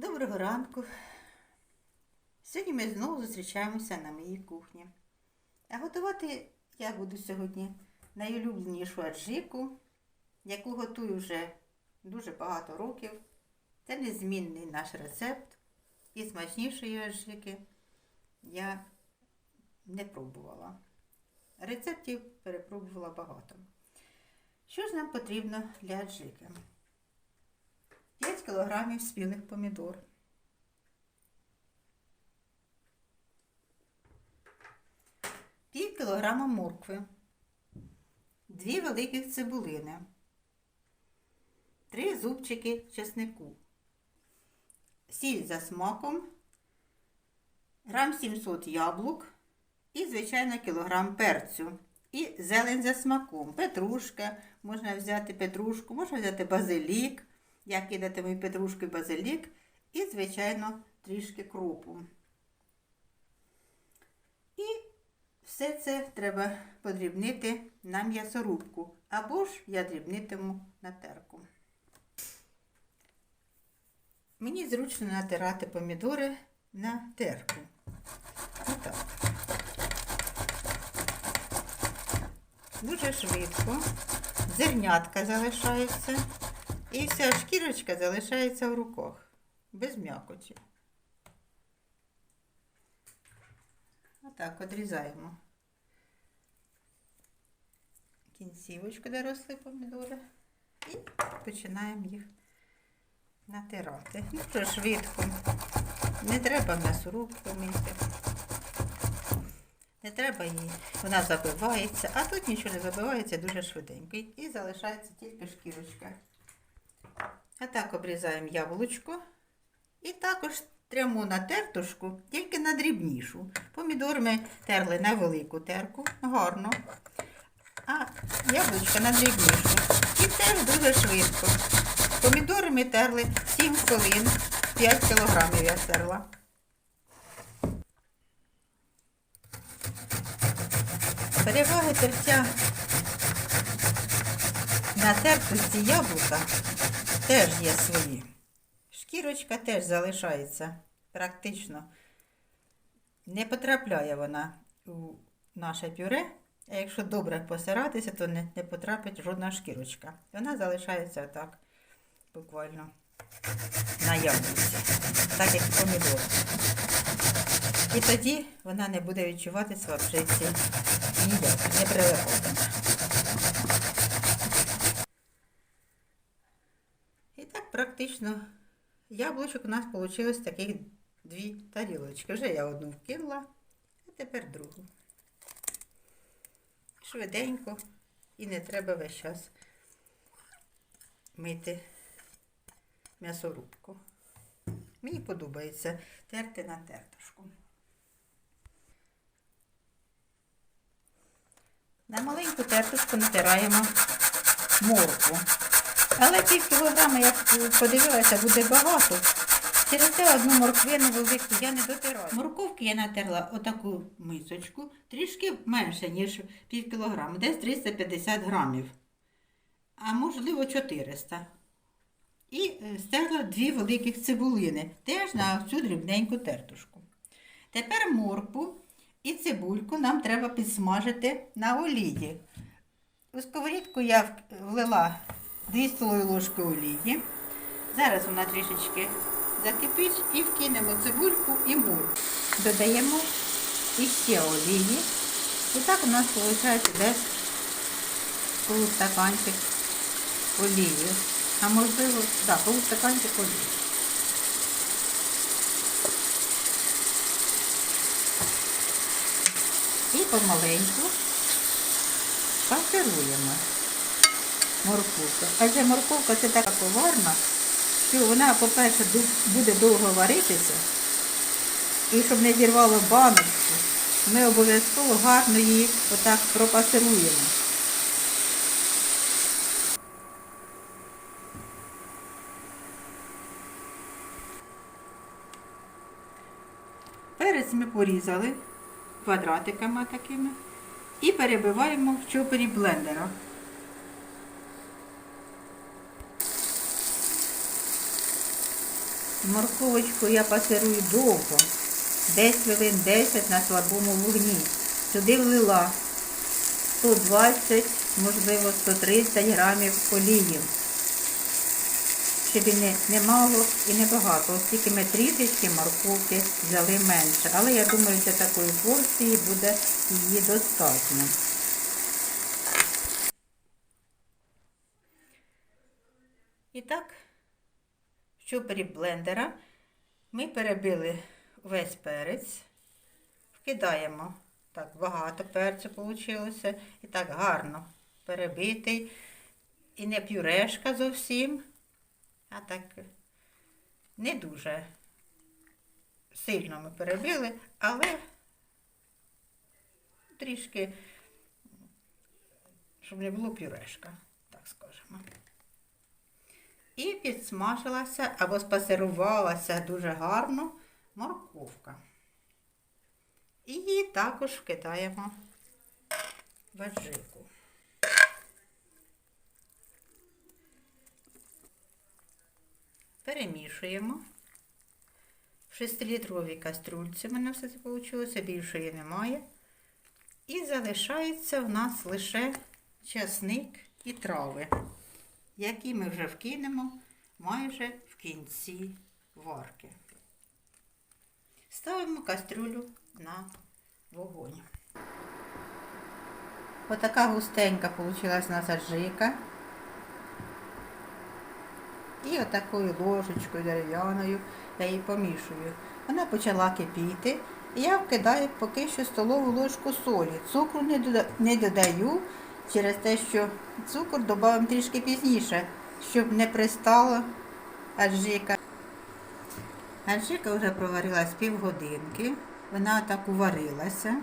Доброго ранку. Сьогодні ми знову зустрічаємося на моїй кухні. А готувати я буду сьогодні найулюбленішу аджику, яку готую вже дуже багато років. Це незмінний наш рецепт. І смачнішої аджики я не пробувала. Рецептів перепробувала багато. Що ж нам потрібно для аджики? 5 кг спілих помідор. Пів кілограма моркви, дві великих цибулини, три зубчики чеснику, сіль за смаком, грам 700 яблук і, звичайно, кілограм перцю. І зелень за смаком. Петрушка, можна взяти петрушку, можна взяти базилік. Я кидатиму і базилік. І, звичайно, трішки кропу. І все це треба подрібнити на м'ясорубку. Або ж я дрібнитиму на терку. Мені зручно натирати помідори на терку. Отак. Дуже швидко. Зернятка залишаються. І вся шкірочка залишається в руках. Без м'якоті. Отак одрізаємо кінцівочку, де росли помідори. І починаємо їх натирати. Дуже швидко. Не треба м'ясорубку мити. Не треба її, вона забивається, а тут нічого не забивається дуже швиденько. І залишається тільки шкірочка. А так обрізаємо яблучко. І також тремо на тертушку, тільки на дрібнішу. Помідор ми терли на велику терку, гарно. А яблучко на дрібнішу. І теж дуже швидко. Помідори ми терли 7 хвилин, 5 кілограмів я терла. Переваги тертя на тертості яблука теж є свої. Шкірочка теж залишається практично. Не потрапляє вона у наше пюре, а якщо добре посиратися, то не, не потрапить жодна шкірочка. Вона залишається так, буквально на яблуці, так як помідор. І тоді вона не буде відчуватися в обжитці ніяк, не прилипатиме. І так практично яблучок у нас вийшло таких дві тарілочки. Вже я одну вкинула, а тепер другу. Швиденько і не треба весь час мити м'ясорубку. Мені подобається терти на тертушку. На маленьку тертушку натираємо моркву. Але пів кілограма, як подивилася, буде багато. Через це одну морквину велику я не дотираю. Морковки я натерла отаку мисочку, трішки менше, ніж пів кілограма, десь 350 грамів, а можливо 400. І е, стерла дві великих цибулини, теж на цю дрібненьку тертушку. Тепер моркву і цибульку нам треба підсмажити на олії. У сковорідку я влила 2 столові ложки олії. Зараз вона трішечки закипить і вкинемо цибульку і моркву. Додаємо іще олії. І так у нас виходить десь полустаканчик олії. А можливо, да, полустаканчик олії. І помаленьку пасируємо морковку. Адже морковка це така поварна, що вона, по-перше, буде довго варитися. І щоб не зірвало баночку, ми обов'язково гарно її отак пропасируємо. Перець ми порізали квадратиками такими і перебиваємо в чопері блендера. Морковочку я пасирую довго. Десь хвилин 10 на слабому вогні. Сюди влила 120, можливо, 130 грамів олії. Щоб і не, не мало і не багато. Ось тільки ми трішечки морковки взяли менше. Але я думаю, для такої порції буде її достатньо. І так, в чупері блендера ми перебили весь перець, вкидаємо так багато перцю вийшло, і так гарно перебитий. І не пюрешка зовсім, а так не дуже сильно ми перебили, але трішки, щоб не було пюрешка, так скажемо. І підсмажилася або спасирувалася дуже гарно морковка. І її також вкидаємо в аджику. Перемішуємо. В 6-літровій каструльці в мене все це вийшло, більшої немає. І залишається в нас лише часник і трави які ми вже вкинемо майже в кінці варки. Ставимо кастрюлю на вогонь. Отака густенька вийшла у нас аджика. І отакою ложечкою дерев'яною я її помішую. Вона почала кипіти. Я вкидаю поки що столову ложку солі. Цукру не додаю через те, що цукор додаємо трішки пізніше, щоб не пристала аджика. Аджика вже проварилась півгодинки, вона так уварилася.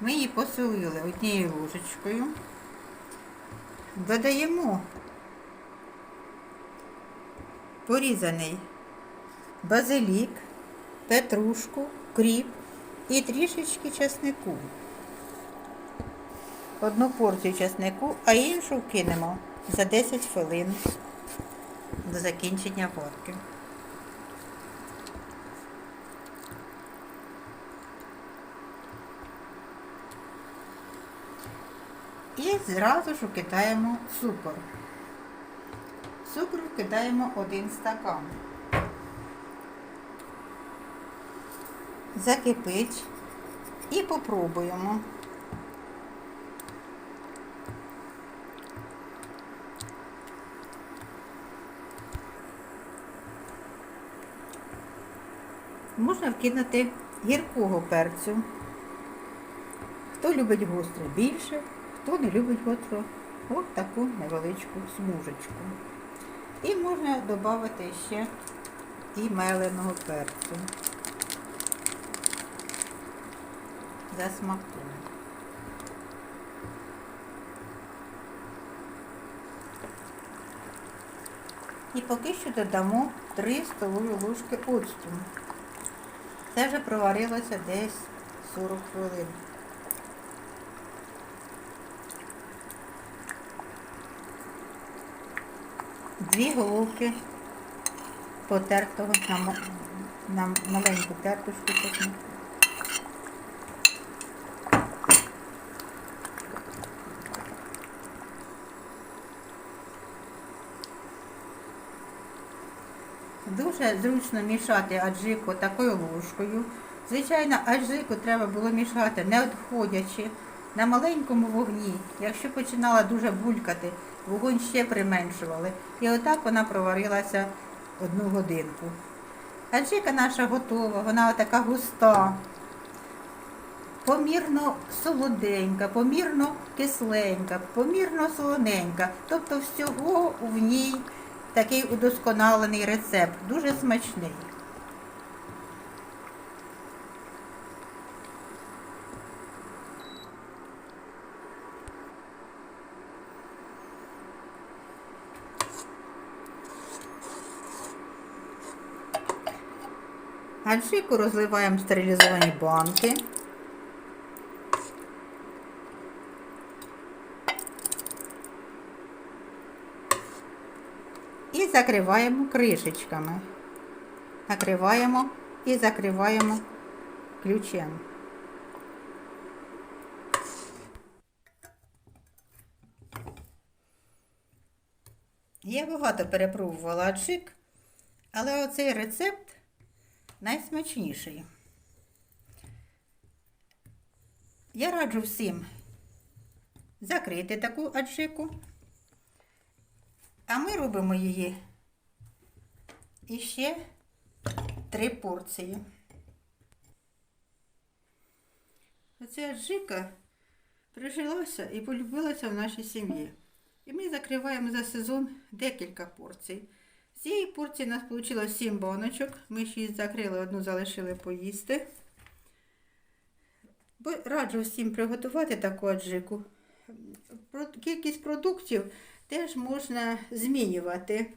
Ми її посолили однією ложечкою. Додаємо порізаний базилік, петрушку, кріп і трішечки чеснику одну порцію чеснику, а іншу вкинемо за 10 хвилин до закінчення варки. І зразу ж вкидаємо цукор. Цукру вкидаємо один стакан. Закипить і попробуємо. Можна вкинути гіркого перцю. Хто любить гостре більше, хто не любить гостро, от таку невеличку смужечку. І можна додати ще і меленого перцю. За. І поки що додамо 3 столові ложки оцту. Це вже проварилося десь 40 хвилин. Дві головки потертого на, маленьку тертушку чеснику. Дуже зручно мішати аджику такою ложкою. Звичайно, аджику треба було мішати, не відходячи на маленькому вогні. Якщо починала дуже булькати, вогонь ще применшували. І отак вона проварилася одну годинку. Аджика наша готова, вона така густа, помірно солоденька, помірно кисленька, помірно солоненька. Тобто всього в ній такий удосконалений рецепт, дуже смачний. Аджику розливаємо в стерилізовані банки. І закриваємо кришечками. накриваємо і закриваємо ключем. Я багато перепробувала аджик, але оцей рецепт найсмачніший. Я раджу всім закрити таку аджику, а ми робимо її іще три порції. Оця аджика прижилася і полюбилася в нашій сім'ї. І ми закриваємо за сезон декілька порцій. З цієї порції у нас вийшло 7 баночок. Ми 6 закрили, одну залишили поїсти. Бо раджу всім приготувати таку аджику. Кількість продуктів теж можна змінювати.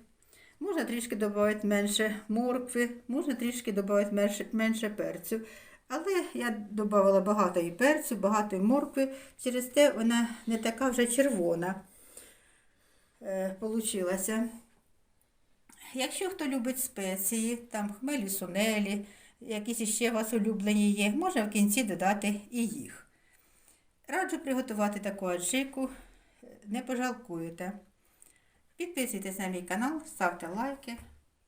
Можна трішки додати менше моркви, можна трішки додати менше, менше перцю. Але я додавала багато і перцю, багато і моркви, через те вона не така вже червона е, получилася. Якщо хто любить спеції, там хмелі, сунелі, якісь іще у вас улюблені є, можна в кінці додати і їх. Раджу приготувати таку аджику, не пожалкуєте. Підписуйтесь на мій канал, ставте лайки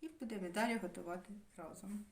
і будемо далі готувати разом.